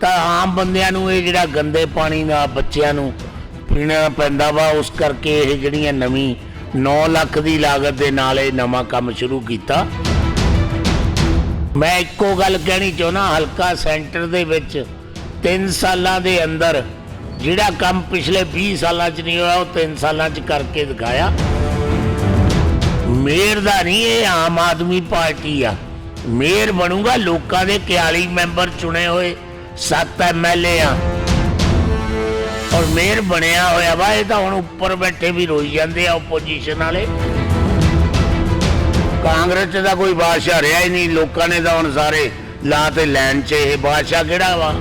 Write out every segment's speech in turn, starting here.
ਤਾਂ ਆਮ ਬੰਦਿਆਂ ਨੂੰ ਇਹ ਜਿਹੜਾ ਗੰਦੇ ਪਾਣੀ ਦਾ ਬੱਚਿਆਂ ਨੂੰ ਪੀਣਾ ਪੈਂਦਾ ਵਾ, ਉਸ ਕਰਕੇ ਇਹ ਜਿਹੜੀਆਂ ਨਵੀਂ 9 ਲੱਖ ਦੀ ਲਾਗਤ ਦੇ ਨਾਲ ਇਹ ਨਵਾਂ ਕੰਮ ਸ਼ੁਰੂ ਕੀਤਾ। ਮੈਂ ਇੱਕੋ ਗੱਲ ਕਹਿਣੀ ਚਾਹੁੰਦਾ, ਹਲਕਾ ਸੈਂਟਰ ਦੇ ਵਿੱਚ 3 ਸਾਲਾਂ ਦੇ ਅੰਦਰ ਜਿਹੜਾ ਕੰਮ ਪਿਛਲੇ 20 ਸਾਲਾਂ 'ਚ ਨਹੀਂ ਹੋਇਆ, ਉਹ 3 ਸਾਲਾਂ 'ਚ ਕਰਕੇ ਦਿਖਾਇਆ। ਮੇਅਰ ਦਾ ਨਹੀਂ, ਇਹ ਆਮ ਆਦਮੀ ਪਾਰਟੀ ਆ। ਮੇਅਰ ਬਣੂਗਾ, ਲੋਕਾਂ ਦੇ 41 ਮੈਂਬਰ ਚੁਣੇ ਹੋਏ। ਸੱਤ ਐਮਐਲਏ ਆ। ਔਰ ਮੇਅਰ ਬਣਿਆ ਹੋਇਆ ਵਾ, ਇਹ ਤਾਂ ਹੁਣ ਉੱਪਰ ਬੈਠੇ ਵੀ ਰੋਈ ਜਾਂਦੇ ਆ ਆਪੋਜੀਸ਼ਨ ਵਾਲੇ। ਕਾਂਗਰਸ 'ਚ ਤਾਂ ਕੋਈ ਬਾਦਸ਼ਾਹ ਰਿਹਾ ਹੀ ਨਹੀਂ, ਲੋਕਾਂ ਨੇ ਤਾਂ ਹੁਣ ਸਾਰੇ ਲਾ ਤੇ ਲੈਣ 'ਚ ਇਹ ਬਾਦਸ਼ਾਹ ਕਿਹੜਾ ਵਾ?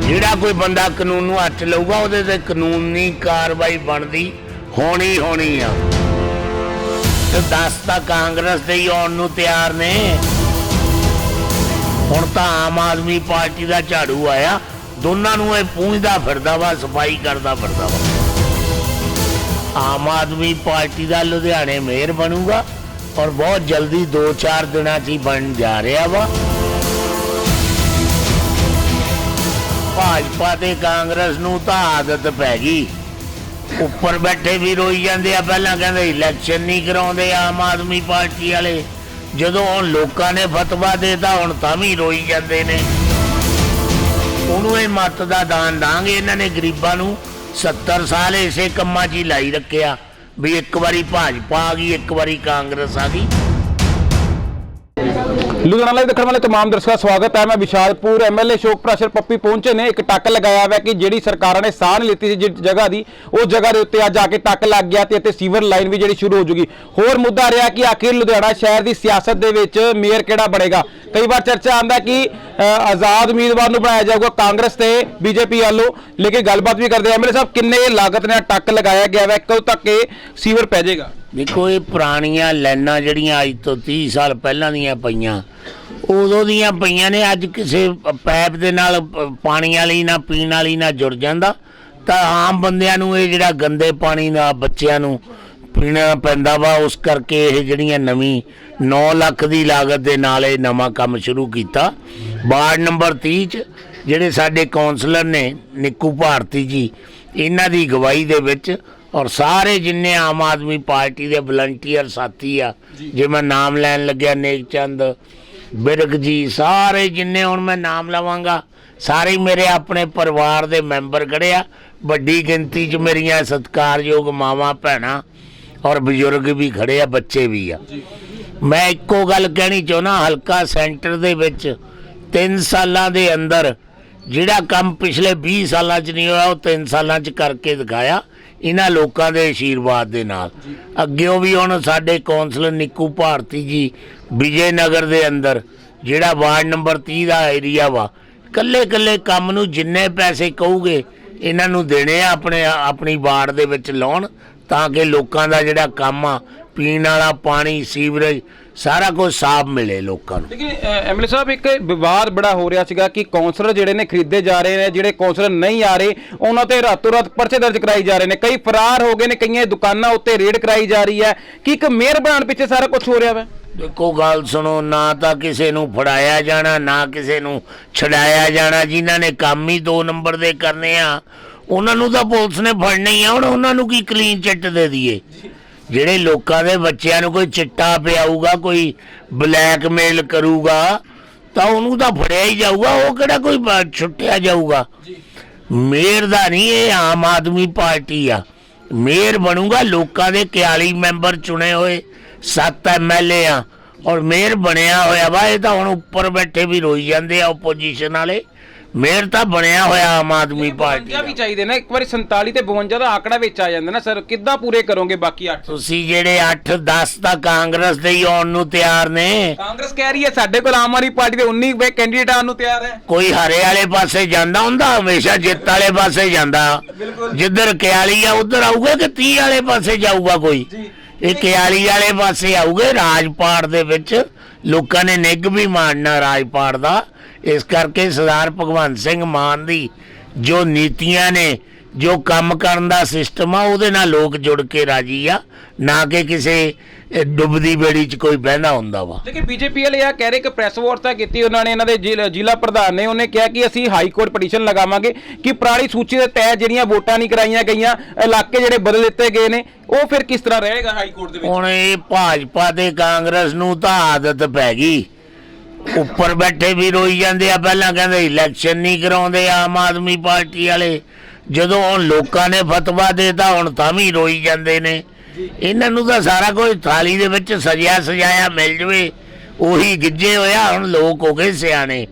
ਜਿਹੜਾ ਕੋਈ ਬੰਦਾ ਕਾਨੂੰਨ ਨੂੰ ਹੱਥ ਲਊਗਾ, ਉਹਦੇ ਤੇ ਕਾਨੂੰਨੀ ਕਾਰਵਾਈ ਬਣਦੀ ਹੋਣੀ ਹੋਣੀ ਆ। ਤੇ 10 ਤਾਂ ਕਾਂਗਰਸ ਦੇ ਹੀ ਆਉਣ ਨੂੰ ਤਿਆਰ ਨੇ। ਹੁਣ ਤਾਂ ਆਮ ਆਦਮੀ ਪਾਰਟੀ ਦਾ ਝਾੜੂ ਆਇਆ। ਦੋਨਾਂ ਨੂੰ ਇਹ ਪੂੰਝਦਾ ਫਿਰਦਾ ਵਾ, ਸਫ਼ਾਈ ਕਰਦਾ ਫਿਰਦਾ ਵਾ। ਆਮ ਆਦਮੀ ਪਾਰਟੀ ਦਾ ਲੁਧਿਆਣੇ ਮੇਅਰ ਬਣੂਗਾ ਔਰ ਬਹੁਤ ਜਲਦੀ 2-4 ਦਿਨਾਂ 'ਚ ਹੀ ਬਣ ਜਾ ਰਿਹਾ ਵਾ। ਭਾਜਪਾ ਤੇ ਕਾਂਗਰਸ ਨੂੰ ਤਾਂ ਆਦਤ ਪੈ ਗਈ। ਉੱਪਰ ਬੈਠੇ ਵੀ ਰੋਈ ਜਾਂਦੇ ਆ, ਪਹਿਲਾਂ ਕਹਿੰਦੇ ਇਲੈਕਸ਼ਨ ਨਹੀਂ ਕਰਾਉਂਦੇ ਆਮ ਆਦਮੀ ਪਾਰਟੀ ਵਾਲੇ। ਜਦੋਂ ਹੁਣ ਲੋਕਾਂ ਨੇ ਫਤਵਾ ਦੇਤਾ, ਹੁਣ ਤਾਂ ਵੀ ਰੋਈ ਜਾਂਦੇ ਨੇ। ਉਹਨੂੰ ਇਹ ਮੱਤ ਦਾ ਦਾਨ ਦਾਂਗੇ ਇਹਨਾਂ ਨੇ ਗਰੀਬਾਂ ਨੂੰ। 70 ਸਾਲ ਇਸੇ ਕੰਮਾਂ 'ਚ ਹੀ ਲਾਈ ਰੱਖਿਆ। ਵੀ ਇੱਕ ਵਾਰੀ ਭਾਜਪਾ ਆ ਗਈ, ਇੱਕ ਵਾਰੀ ਕਾਂਗਰਸ ਆ ਗਈ। ਲੁਧਿਆਣਾ ਲਾਈਵ ਦੇਖਣ ਵਾਲੇ ਤਮਾਮ ਦਰਸ਼ਕਾਂ ਦਾ ਸਵਾਗਤ ਹੈ। ਮੈਂ ਵਿਸ਼ਾਲਪੁਰ ਐਮਐਲਏ ਸ਼ੋਕ ਪ੍ਰਾਸ਼ਰ ਪੱਪੀ ਪਹੁੰਚੇ ਨੇ। ਇੱਕ ਟੱਕ ਲਗਾਇਆ ਹੋਇਆ ਕਿ ਜਿਹੜੀ ਸਰਕਾਰਾਂ ਨੇ ਸਾਹ ਨਹੀਂ ਲਿੱਤੀ ਸੀ ਜਿਸ ਜਗ੍ਹਾ ਦੀ ਉਸ ਜਗ੍ਹਾ ਦੇ ਉੱਤੇ ਅੱਜ ਆ ਕੇ ਟੱਕ ਲੱਗ ਗਿਆ ਤੇ ਇੱਥੇ ਸੀਵਰ ਲਾਈਨ ਵੀ ਜਿਹੜੀ ਸ਼ੁਰੂ ਹੋ ਜੂਗੀ। ਹੋਰ ਮੁੱਦਾ ਰਿਹਾ ਕਿ ਆਖਿਰ ਲੁਧਿਆਣਾ ਸ਼ਹਿਰ ਦੀ ਸਿਆਸਤ ਦੇ ਵਿੱਚ ਮੇਅਰ ਕਿਹੜਾ ਬਣੇਗਾ? ਕਈ ਵਾਰ ਚਰਚਾ ਆਂਦਾ ਕਿ ਆਜ਼ਾਦ ਉਮੀਦਵਾਰ ਨੂੰ ਬਣਾਇਆ ਜਾਊਗਾ ਕਾਂਗਰਸ ਤੇ ਬੀਜੇਪੀ ਵੱਲੋਂ। ਲੇਕਿਨ ਗੱਲਬਾਤ ਵੀ ਕਰਦੇ ਐਮਐਲਏ ਸਾਹਿਬ, ਕਿੰਨੇ ਲਾਗਤ ਨਾਲ ਟੱਕ ਲਗਾਇਆ ਗਿਆ ਹੈ ਕਦੋਂ ਤੱਕ ਇਹ ਸੀਵਰ ਪੈ ਜਾਏਗਾ। ਦੇਖੋ, ਇਹ ਪੁਰਾਣੀਆਂ ਲਾਈਨਾਂ ਜਿਹੜੀਆਂ ਅੱਜ ਤੋਂ 30 ਸਾਲ ਪਹਿਲਾਂ ਦੀਆਂ ਪਈਆਂ, ਉਦੋਂ ਦੀਆਂ ਪਈਆਂ ਨੇ, ਅੱਜ ਕਿਸੇ ਪਾਈਪ ਦੇ ਨਾਲ ਪਾਣੀ ਵਾਲੀ ਨਾ, ਪੀਣ ਵਾਲੀ ਨਾ ਜੁੜ ਜਾਂਦਾ, ਤਾਂ ਆਮ ਬੰਦਿਆਂ ਨੂੰ ਇਹ ਜਿਹੜਾ ਗੰਦੇ ਪਾਣੀ ਦਾ ਬੱਚਿਆਂ ਨੂੰ ਪੀਣਾ ਪੈਂਦਾ ਵਾ, ਉਸ ਕਰਕੇ ਇਹ ਜਿਹੜੀਆਂ ਨਵੀਂ 9 ਲੱਖ ਦੀ ਲਾਗਤ ਦੇ ਨਾਲ ਇਹ ਨਵਾਂ ਕੰਮ ਸ਼ੁਰੂ ਕੀਤਾ। ਵਾਰਡ ਨੰਬਰ 30 ਚ ਜਿਹੜੇ ਸਾਡੇ ਕਾਉਂਸਲਰ ਨੇ, ਨਿੱਕੂ ਭਾਰਤੀ ਜੀ, ਇਹਨਾਂ ਦੀ ਗਵਾਹੀ ਦੇ ਵਿੱਚ ਔਰ ਸਾਰੇ ਜਿੰਨੇ ਆਮ ਆਦਮੀ ਪਾਰਟੀ ਦੇ ਵਲੰਟੀਅਰ ਸਾਥੀ ਆ ਜੇ। ਮੈਂ ਨਾਮ ਲੈਣ ਲੱਗਿਆ ਨੇਕ ਚੰਦ ਬਿਰਗ ਜੀ ਸਾਰੇ ਜਿੰਨੇ ਹੁਣ ਮੈਂ ਨਾਮ ਲਵਾਂਗਾ ਸਾਰੇ ਮੇਰੇ ਆਪਣੇ ਪਰਿਵਾਰ ਦੇ ਮੈਂਬਰ ਖੜੇ ਆ ਵੱਡੀ ਗਿਣਤੀ 'ਚ ਮੇਰੀਆਂ ਸਤਿਕਾਰਯੋਗ ਮਾਵਾਂ ਭੈਣਾਂ ਔਰ ਬਜ਼ੁਰਗ ਵੀ ਖੜੇ ਆ ਬੱਚੇ ਵੀ ਆ। ਮੈਂ ਇੱਕੋ ਗੱਲ ਕਹਿਣੀ ਚਾਹੁੰਦਾ ਹਲਕਾ ਸੈਂਟਰ ਦੇ ਵਿੱਚ 3 ਸਾਲਾਂ ਦੇ ਅੰਦਰ ਜਿਹੜਾ ਕੰਮ ਪਿਛਲੇ 20 ਸਾਲਾਂ 'ਚ ਨਹੀਂ ਹੋਇਆ ਉਹ 3 ਸਾਲਾਂ 'ਚ ਕਰਕੇ ਦਿਖਾਇਆ। ਇਹਨਾਂ ਲੋਕਾਂ ਦੇ ਆਸ਼ੀਰਵਾਦ ਦੇ ਨਾਲ। ਅੱਗਿਓਂ ਵੀ ਹੁਣ ਸਾਡੇ ਕੌਂਸਲਰ ਨਿੱਕੂ ਭਾਰਤੀ ਜੀ ਵਿਜੇ ਨਗਰ ਦੇ ਅੰਦਰ ਜਿਹੜਾ ਵਾਰਡ ਨੰਬਰ 30 ਦਾ ਏਰੀਆ ਵਾ ਕੱਲੇ ਕੱਲੇ ਕੰਮ ਨੂੰ ਜਿੰਨੇ ਪੈਸੇ ਕਹੂਗੇ ਇਹਨਾਂ ਨੂੰ ਦੇਣੇ ਆ ਆਪਣੇ ਆਪਣੀ ਵਾਰਡ ਦੇ ਵਿੱਚ ਲਾਉਣ ਤਾਂ ਕਿ ਲੋਕਾਂ ਦਾ ਜਿਹੜਾ ਕੰਮ ਆ ਪੀਣ ਵਾਲਾ ਪਾਣੀ ਸੀਵਰੇਜ ਸਾਰਾ ਕੁਝ ਸਾਫ਼ ਮਿਲੇ ਲੋਕਾਂ ਨੂੰ। ਲੇਕਿਨ ਐਮਐਲਏ ਸਾਹਿਬ ਇੱਕ ਵਿਵਾਦ ਬੜਾ ਹੋ ਰਿਹਾ ਸੀਗਾ ਕਿ ਕਾਉਂਸਲਰ ਜਿਹੜੇ ਨੇ ਖਰੀਦੇ ਜਾ ਰਹੇ ਨੇ ਜਿਹੜੇ ਕਾਉਂਸਲਰ ਨਹੀਂ ਆ ਰਹੇ ਉਹਨਾਂ ਤੇ ਰਾਤੋਂ ਰਾਤ ਪਰਚੇ ਦਰਜ ਕਰਾਈ ਜਾ ਰਹੇ ਨੇ। ਕਈ ਫਰਾਰ ਹੋ ਗਏ ਨੇ ਕਈਆਂ ਦੁਕਾਨਾਂ ਉੱਤੇ ਰੇਡ ਕਰਾਈ ਜਾ ਰਹੀ ਹੈ। ਕਿ ਇੱਕ ਮੇਅਰ ਬਣਾਉਣ ਪਿੱਛੇ ਸਾਰਾ ਕੁਝ ਹੋ ਰਿਹਾ ਵਾ? ਦੇਖੋ ਗੱਲ ਸੁਣੋ ਨਾ ਤਾਂ ਕਿਸੇ ਨੂੰ ਫੜਾਇਆ ਜਾਣਾ ਨਾ ਕਿਸੇ ਨੂੰ ਛਡਾਇਆ ਜਾਣਾ ਜਿਨ੍ਹਾਂ ਨੇ ਕੰਮ ਹੀ ਦੋ ਨੰਬਰ ਦੇ ਕਰਨੇ ਆ। ਉਹਨਾਂ ਨੂੰ ਤਾਂ ਪੁਲਿਸ ਨੇ ਫੜਨਾ ਹੀ ਆ ਹੁਣ ਉਹਨਾਂ ਨੂੰ ਕੀ ਕਲੀਨ ਚਿੱਟ ਦੇ ਦਈਏ? ਜਿਹੜੇ ਲੋਕਾਂ ਦੇ ਬੱਚਿਆਂ ਨੂੰ ਕੋਈ ਚਿੱਟਾ ਪਿਆਊਗਾ ਕੋਈ ਬਲੈਕਮੇਲ ਕਰੂਗਾ ਤਾਂ ਉਹਨੂੰ ਤਾਂ ਫੜਿਆ ਹੀ ਜਾਊਗਾ ਉਹ ਕਿਹੜਾ ਕੋਈ ਛੁੱਟਿਆ ਜਾਊਗਾ। ਮੇਅਰ ਦਾ ਨਹੀਂ ਇਹ ਆਮ ਆਦਮੀ ਪਾਰਟੀ ਆ। ਮੇਅਰ ਬਣੂਗਾ ਲੋਕਾਂ ਦੇ 41 ਮੈਂਬਰ ਚੁਣੇ ਹੋਏ 7 ਐਮਐਲਏ ਆ। ਔਰ ਮੇਅਰ ਬਣਿਆ ਹੋਇਆ ਵਾ ਇਹ ਤਾਂ ਹੁਣ ਉੱਪਰ ਬੈਠੇ ਵੀ ਰੋਈ ਜਾਂਦੇ ਆ ਆਪੋਜੀਸ਼ਨ ਵਾਲੇ। ਮੇਅਰ ਤਾਂ ਬਣਿਆ ਹੋਇਆ ਆਮ ਆਦਮੀ ਪਾਰਟੀ ਦਾ। ਵੀ ਚਾਹੀਦੇ ਨੇ। ਇੱਕ ਵਾਰੀ 47 ਤੇ 52 ਦਾ ਆંકੜਾ ਵਿੱਚ ਆ ਜਾਂਦਾ ਨਾ ਸਰ ਕਿੱਦਾਂ ਪੂਰੇ ਕਰੋਗੇ ਬਾਕੀ 8 ਤੁਸੀਂ ਜਿਹੜੇ 8 10 ਤਾਂ ਕਾਂਗਰਸ ਦੇ ਹੀ ਆਉਣ ਨੂੰ ਤਿਆਰ ਨੇ। ਕਾਂਗਰਸ ਕਹਿ ਰਹੀ ਹੈ ਸਾਡੇ ਕੋਲ ਆਮ ਆਦਮੀ ਪਾਰਟੀ ਦੇ 19 ਵੇ ਕੈਂਡੀਡੇਟ ਆਉਣ ਨੂੰ ਤਿਆਰ ਹੈ। ਕੋਈ ਹਰੇ ਵਾਲੇ ਪਾਸੇ ਜਾਂਦਾ ਹੁੰਦਾ? ਹਮੇਸ਼ਾ ਜਿੱਤ ਵਾਲੇ ਪਾਸੇ ਜਾਂਦਾ। ਜਿੱਧਰ 41 ਆ ਉਧਰ ਆਊਗਾ ਕਿ 30 ਵਾਲੇ ਪਾਸੇ ਜਾਊਗਾ ਕੋਈ? ਇਹ 41 ਵਾਲੇ ਪਾਸੇ ਆਊਗੇ ਰਾਜਪਾੜ ਦੇ ਵਿੱਚ। ਲੋਕਾਂ ਨੇ ਨਿੱਘ ਵੀ ਮਾਣਨਾ ਰਾਜਪਾੜ ਦਾ। ਇਸ ਕਰਕੇ ਸਰਦਾਰ ਭਗਵੰਤ ਸਿੰਘ ਮਾਨ ਦੀ ਜੋ ਨੀਤੀਆਂ ਨੇ ਜੋ ਕੰਮ ਕਰਨ ਦਾ ਸਿਸਟਮ ਆ ਉਹਦੇ ਨਾਲ ਲੋਕ ਜੁੜ ਕੇ ਰਾਜੀ ਆ। ਨਾ ਕਿ ਕਿਸੇ ਡੁੱਬਦੀ ਬੇੜੀ 'ਚ ਕੋਈ ਬਹਿੰਦਾ ਹੁੰਦਾ ਵਾ। ਲੇਕਿਨ ਬੀਜੇਪੀ ਵਾਲੇ ਆ ਕਹਿ ਰਹੇ ਕਿ ਪ੍ਰੈਸ ਵਾਰਤਾ ਕੀਤੀ ਉਹਨਾਂ ਨੇ ਇਹਨਾਂ ਦੇ ਜ਼ਿਲ੍ਹਾ- ਜ਼ਿਲ੍ਹਾ ਪ੍ਰਧਾਨ ਨੇ ਉਹਨੇ ਕਿਹਾ ਕਿ ਅਸੀਂ ਹਾਈ ਕੋਰਟ ਪਟੀਸ਼ਨ ਲਗਾਵਾਂਗੇ ਕਿ ਪੁਰਾਣੀ ਸੂਚੀ ਦੇ ਤਹਿਤ ਜਿਹੜੀਆਂ ਵੋਟਾਂ ਨਹੀਂ ਕਰਾਈਆਂ ਗਈਆਂ ਇਲਾਕੇ ਜਿਹੜੇ ਬਦਲ ਦਿੱਤੇ ਗਏ ਨੇ ਉਹ ਫਿਰ ਕਿਸ ਤਰ੍ਹਾਂ ਰਹੇਗਾ ਹਾਈ ਕੋਰਟ ਦੇ ਵਿੱਚ? ਹੁਣ ਇਹ ਭਾਜਪਾ ਤੇ ਕਾਂਗਰਸ ਨੂੰ ਤਾਂ ਆਦਤ ਪੈ ਗਈ। ਉੱਪਰ ਬੈਠੇ ਵੀ ਰੋਈ ਜਾਂਦੇ ਆ, ਪਹਿਲਾਂ ਕਹਿੰਦੇ ਇਲੈਕਸ਼ਨ ਨਹੀਂ ਕਰਾਉਂਦੇ ਆਮ ਆਦਮੀ ਪਾਰਟੀ ਵਾਲੇ। ਜਦੋਂ ਹੁਣ ਲੋਕਾਂ ਨੇ ਫਤਵਾ ਦੇਤਾ, ਹੁਣ ਤਾਂ ਵੀ ਰੋਈ ਜਾਂਦੇ ਨੇ। ਇਹਨਾਂ ਨੂੰ ਤਾਂ ਸਾਰਾ ਕੁਝ ਥਾਲੀ ਦੇ ਵਿੱਚ ਸਜਿਆ ਸਜਾਇਆ ਮਿਲ ਜਵੇ। ਉਹੀ ਗਿੱਜੇ ਹੋਇਆ, ਹੁਣ ਲੋਕ ਹੋ ਗਏ ਸਿਆਣੇ।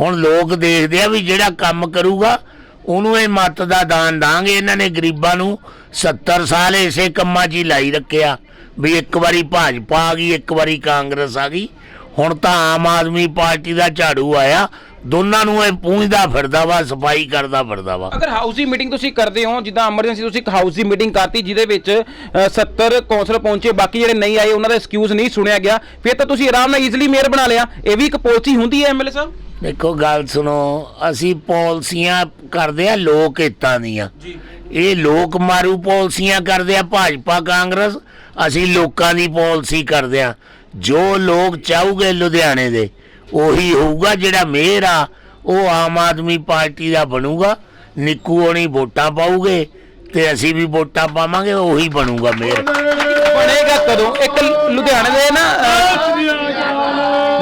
ਹੁਣ ਲੋਕ ਦੇਖਦੇ ਆ ਵੀ ਜਿਹੜਾ ਕੰਮ ਕਰੂਗਾ, ਉਹਨੂੰ ਇਹ ਮੱਤ ਦਾ ਦਾਨ ਦਾਂਗੇ ਇਹਨਾਂ ਨੇ ਗਰੀਬਾਂ ਨੂੰ। 70 ਸਾਲ ਇਸੇ ਕੰਮਾਂ 'ਚ ਹੀ ਲਾਈ ਰੱਖਿਆ। ਵੀ ਇੱਕ ਵਾਰੀ ਭਾਜਪਾ ਆ ਗਈ, ਇੱਕ ਵਾਰੀ ਕਾਂਗਰਸ ਆ ਗਈ। ਹੁਣ ਤਾਂ ਆਮ ਆਦਮੀ ਪਾਰਟੀ ਦਾ ਝਾੜੂ ਆਇਆ। ਦੋਨਾਂ ਨੂੰ ਇਹ ਪੂੰਝਦਾ ਫਿਰਦਾ ਵਾ ਸਫ਼ਾਈ ਕਰਦਾ ਫਿਰਦਾ ਵਾ। ਅਗਰ ਹਾਊਸ ਮੀਟਿੰਗ ਤੁਸੀਂ ਕਰਦੇ ਹੋ ਜਿੱਦਾਂ ਐਮਰਜੈਂਸੀ ਤੁਸੀਂ ਇੱਕ ਹਾਊਸ ਮੀਟਿੰਗ ਕਰਤੀ ਜਿਹਦੇ ਵਿੱਚ ਅ, 70 ਕੌਂਸਲਰ ਪਹੁੰਚੇ ਬਾਕੀ ਜਿਹੜੇ ਨਹੀਂ ਆਏ ਉਹਨਾਂ ਦਾ ਐਕਸਕਿਊਜ਼ ਨਹੀਂ ਸੁਣਿਆ ਗਿਆ। ਫਿਰ ਤਾਂ ਤੁਸੀਂ ਆਰਾਮ ਨਾਲ ਈਜ਼ੀਲੀ ਮੇਅਰ ਬਣਾ ਲਿਆ। ਇਹ ਵੀ ਇੱਕ ਪਾਲਿਸੀ ਹੁੰਦੀ ਹੈ ਐਮਐਲਏ ਸਾਹਿਬ? ਦੇਖੋ ਗੱਲ ਸੁਣੋ ਅਸੀਂ ਪਾਲਿਸੀਆਂ ਕਰਦੇ ਆ ਲੋਕ ਹਿੱਤਾਂ ਦੀਆਂ। ਜੀ। ਇਹ ਲੋਕ ਮਾਰੂ ਪਾਲਿਸੀਆਂ ਕਰਦੇ ਆ ਭਾਜਪਾ ਕਾਂਗਰਸ ਅਸੀਂ ਲੋਕਾਂ ਦੀ ਪਾਲਿਸੀ ਕਰਦੇ ਆ ਜੋ ਲੋਕ ਚਾਹੂਗੇ ਲੁਧਿਆਣੇ ਦੇ ਉਹੀ ਹੋਊਗਾ ਜਿਹੜਾ ਮੇਅਰ ਆ ਉਹ ਆਮ ਆਦਮੀ ਪਾਰਟੀ ਦਾ ਬਣੂਗਾ ਨਿੱਕੂ ਹੋਣੀ ਵੋਟਾਂ ਪਾਉਗੇ ਤੇ ਅਸੀਂ ਵੀ ਵੋਟਾਂ ਪਾਵਾਂਗੇ ਉਹੀ ਬਣੂਗਾ ਮੇਅਰ। ਬਣੇਗਾ ਕਦੋਂ? ਇੱਕ ਲੁਧਿਆਣੇ ਦੇ ਨਾ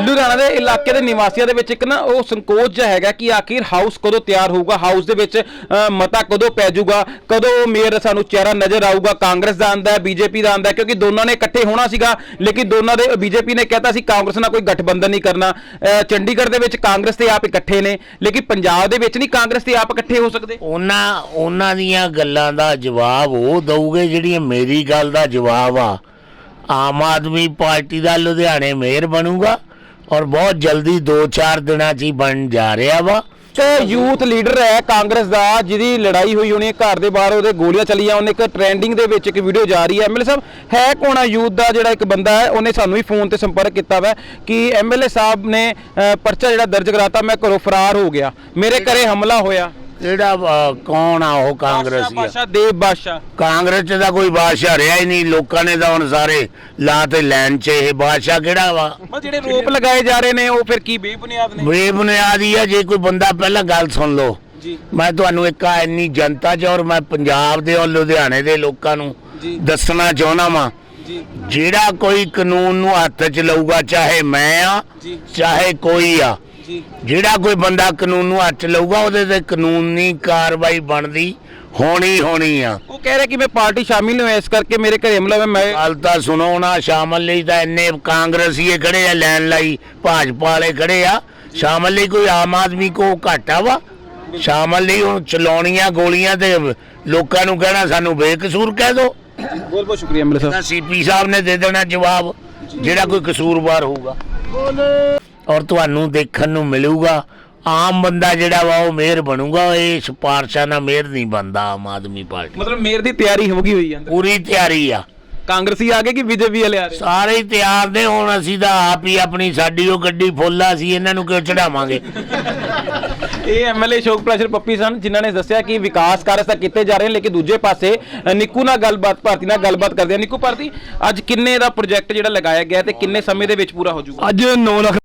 ਲੁਧਿਆਣਾ ਦੇ ਇਲਾਕੇ ਦੇ ਨਿਵਾਸੀਆਂ ਦੇ ਵਿੱਚ ਇੱਕ ਨਾ ਉਹ ਸੰਕੋਚ ਜਿਹਾ ਹੈਗਾ ਕਿ ਆਖਿਰ ਹਾਊਸ ਕਦੋਂ ਤਿਆਰ ਹੋਊਗਾ? ਹਾਊਸ ਦੇ ਵਿੱਚ ਅ, ਮਤਾ ਕਦੋਂ ਪੈ ਜਾਊਗਾ? ਕਦੋਂ ਮੇਅਰ ਸਾਨੂੰ ਚਿਹਰਾ ਨਜ਼ਰ ਆਊਗਾ? ਕਾਂਗਰਸ ਦਾ ਆਂਦਾ ਹੈ ਬੀਜੇਪੀ ਦਾ ਆਂਦਾ ਹੈ ਕਿਉਂਕਿ ਦੋਨਾਂ ਨੇ ਇਕੱਠੇ ਹੋਣਾ ਸੀਗਾ ਲੇਕਿਨ ਦੋਨਾਂ ਦੇ ਬੀਜੇਪੀ ਨੇ ਕਹਿਤਾ ਸੀ ਕਾਂਗਰਸ ਨਾਲ ਕੋਈ ਗਠਬੰਧਨ ਨਹੀਂ ਕਰਨਾ। ਅ, ਚੰਡੀਗੜ੍ਹ ਦੇ ਵਿੱਚ ਕਾਂਗਰਸ ਤੇ ਆਪ ਇਕੱਠੇ ਨੇ ਲੇਕਿਨ ਪੰਜਾਬ ਦੇ ਵਿੱਚ ਨਹੀਂ ਕਾਂਗਰਸ ਤੇ ਆਪ ਇਕੱਠੇ ਹੋ ਸਕਦੇ। ਉਹਨਾਂ ਉਹਨਾਂ ਦੀਆਂ ਗੱਲਾਂ ਦਾ ਜਵਾਬ ਉਹ ਦਊਗੇ ਜਿਹੜੀਆਂ ਮੇਰੀ ਗੱਲ ਦਾ ਜਵਾਬ ਆ। ਆਮ ਆਦਮੀ ਪਾਰਟੀ ਦਾ ਲੁਧਿਆਣੇ ਮੇਅਰ ਬਣੂਗਾ। ਔਰ ਬਹੁਤ ਜਲਦੀ 2-4 ਦਿਨਾਂ 'ਚ ਹੀ ਬਣ ਜਾ ਰਿਹਾ ਵਾ। ਤੇ ਯੂਥ ਲੀਡਰ ਹੈ ਕਾਂਗਰਸ ਦਾ ਜਿਹਦੀ ਲੜਾਈ ਹੋਈ ਹੋਣੀ ਹੈ ਘਰ ਦੇ ਬਾਹਰ ਉਹਦੇ ਗੋਲੀਆਂ ਚੱਲੀਆਂ ਉਹਨੇ ਇੱਕ ਟ੍ਰੈਂਡਿੰਗ ਦੇ ਵਿੱਚ ਇੱਕ ਵੀਡੀਓ ਜਾ ਰਹੀ ਹੈ। ਐਮਐਲਏ ਸਾਹਿਬ ਹੈ ਕੌਣ ਯੂਥ ਦਾ ਜਿਹੜਾ ਇੱਕ ਬੰਦਾ ਹੈ? ਉਹਨੇ ਸਾਨੂੰ ਹੀ ਫੋਨ ਤੇ ਸੰਪਰਕ ਕੀਤਾ ਵਾ ਕਿ ਐਮਐਲਏ ਸਾਹਿਬ ਨੇ ਅ, ਪਰਚਾ ਜਿਹੜਾ ਦਰਜ ਕਰਾਤਾ ਮੈਂ ਘਰੋਂ ਫਰਾਰ ਹੋ ਗਿਆ। ਮੇਰੇ ਘਰੇ ਹਮਲਾ ਹੋਇਆ। ਜਿਹੜਾ ਅਹ, ਕੌਣ ਆ ਉਹ ਕਾਂਗਰਸੀ ਆ? ਬਾਦਸ਼ਾਹ ਦੇਵ ਬਾਦਸ਼ਾਹ। ਕਾਂਗਰਸ 'ਚ ਤਾਂ ਕੋਈ ਬਾਦਸ਼ਾਹ ਰਿਹਾ ਹੀ ਨਹੀਂ। ਲੋਕਾਂ ਨੇ ਤਾਂ ਹੁਣ ਸਾਰੇ ਲਾ ਤੇ ਲੈਣ 'ਚ ਇਹ ਬਾਦਸ਼ਾਹ ਕਿਹੜਾ ਵਾ? ਬਸ ਜਿਹੜੇ ਰੋਪ ਲਗਾਏ ਜਾ ਰਹੇ ਨੇ ਉਹ ਫਿਰ ਕੀ ਬੇਬੁਨਿਆਦ ਨੇ? ਬੇਬੁਨਿਆਦੀ ਆ। ਜੇ ਕੋਈ ਬੰਦਾ ਪਹਿਲਾਂ ਗੱਲ ਸੁਣ ਲਓ। ਜੀ। ਮੈਂ ਤੁਹਾਨੂੰ ਇੱਕ ਆ ਇੰਨੀ ਜਨਤਾ 'ਚ ਔਰ ਮੈਂ ਪੰਜਾਬ ਦੇ ਔਰ ਲੁਧਿਆਣੇ ਦੇ ਲੋਕਾਂ ਨੂੰ ਜੀ। ਦੱਸਣਾ ਚਾਹੁੰਦਾ ਵਾਂ। ਜੀ। ਜਿਹੜਾ ਕੋਈ ਕਾਨੂੰਨ ਨੂੰ ਹੱਥ 'ਚ ਲਊਗਾ ਚਾਹੇ ਮੈਂ ਆ ਜੀ। ਚਾਹੇ ਕੋਈ ਆ। ਜਿਹੜਾ ਕੋਈ ਬੰਦਾ ਕਾਨੂੰਨ ਨੂੰ ਹੱਥ ਲਊਗਾ ਉਹਦੇ ਤੇ ਕਾਨੂੰਨੀ ਕਾਰਵਾਈ ਬਣਦੀ ਹੋਣੀ ਹੋਣੀ ਆ। ਉਹ ਕਹਿ ਰਿਹਾ ਕਿ ਮੈਂ ਪਾਰਟੀ ਸ਼ਾਮਿਲ ਹੋਇਆ ਇਸ ਕਰਕੇ ਮੇਰੇ ਘਰੇ ਹਮਲਾ ਹੋਇਆ ਮੈਂ ਗੱਲ ਤਾਂ ਸੁਣੋ ਨਾ ਸ਼ਾਮਲ ਲਈ ਤਾਂ ਇੰਨੇ ਕਾਂਗਰਸੀਏ ਖੜੇ ਆ ਲੈਣ ਲਈ ਭਾਜਪਾ ਵਾਲੇ ਖੜੇ ਆ। ਸ਼ਾਮਲ ਲਈ ਕੋਈ ਆਮ ਆਦਮੀ ਕੋ ਘਾਟਾ ਵਾ? ਸ਼ਾਮਲ ਲਈ ਹੁਣ ਚਲਾਉਣੀਆਂ ਗੋਲੀਆਂ ਤੇ ਲੋਕਾਂ ਨੂੰ ਕਹਿਣਾ ਸਾਨੂੰ ਬੇਕਸੂਰ ਕਹਿ ਦੋ। ਬਹੁਤ ਬਹੁਤ ਸ਼ੁਕਰੀਆ ਐਮਐਲਏ ਸਾਹਿਬ ਸੀਪੀ ਸਾਹਿਬ ਨੇ ਦੇ ਦੇਣਾ ਜਵਾਬ ਜਿਹੜਾ ਕੋਈ ਕਸੂਰਵਾਰ ਹੋਊਗਾ। ਔਰ ਤੁਹਾਨੂੰ ਦੇਖਣ ਨੂੰ ਮਿਲੂਗਾ। ਆਮ ਬੰਦਾ ਜਿਹੜਾ ਵਾ ਉਹ ਮੇਅਰ ਬਣੂਗਾ। ਇਹ ਸਿਫਾਰਸ਼ਾਂ ਨਾਲ ਮੇਅਰ ਨਹੀਂ ਬਣਦਾ ਆਮ ਆਦਮੀ ਪਾਰਟੀ ਮਤਲਬ ਮੇਰ ਦੀ ਤਿਆਰੀ ਹੋ ਗਈ ਹੋਈ ਅੰਦਰ? ਪੂਰੀ ਤਿਆਰੀ ਆ। ਕਾਂਗਰਸੀ ਆ ਗਏ ਕਿ ਬੀਜੇਪੀ ਵਾਲੇ ਆ ਰਹੇ? ਸਾਰੇ ਹੀ ਤਿਆਰ ਨੇ। ਹੁਣ ਅਸੀਂ ਤਾਂ ਆਪ ਹੀ ਆਪਣੀ ਸਾਡੀ ਉਹ ਗੱਡੀ ਫੁੱਲ ਆ ਸੀ ਇਹਨਾਂ ਨੂੰ ਕਿਉਂ ਚੜਾਵਾਂਗੇ? ਇਹ ਐਮਐਲਏ ਸ਼ੋਕ ਪ੍ਰੈਸ਼ਰ ਪੱਪੀ ਸਨ ਜਿਨ੍ਹਾਂ ਨੇ ਦੱਸਿਆ ਕਿ ਵਿਕਾਸ ਕਾਰਜ ਤਾਂ ਕੀਤੇ ਜਾ ਰਹੇ ਨੇ ਲੇਕਿਨ ਦੂਜੇ ਪਾਸੇ ਨਿੱਕੂ ਨਾਲ ਗੱਲਬਾਤ ਭਾਰਤੀ ਨਾਲ ਗੱਲਬਾਤ ਕਰਦੇ ਆ। ਨਿੱਕੂ ਭਾਰਤੀ ਅੱਜ ਕਿੰਨੇ ਦਾ ਪ੍ਰੋਜੈਕਟ ਜਿਹੜਾ ਲਗਾਇਆ ਗਿਆ ਤੇ ਕਿੰਨੇ ਸਮੇਂ ਦੇ ਵਿੱਚ ਪੂਰਾ ਹੋ ਜਾਊਗਾ? ਅੱਜ 9 ਲੱਖ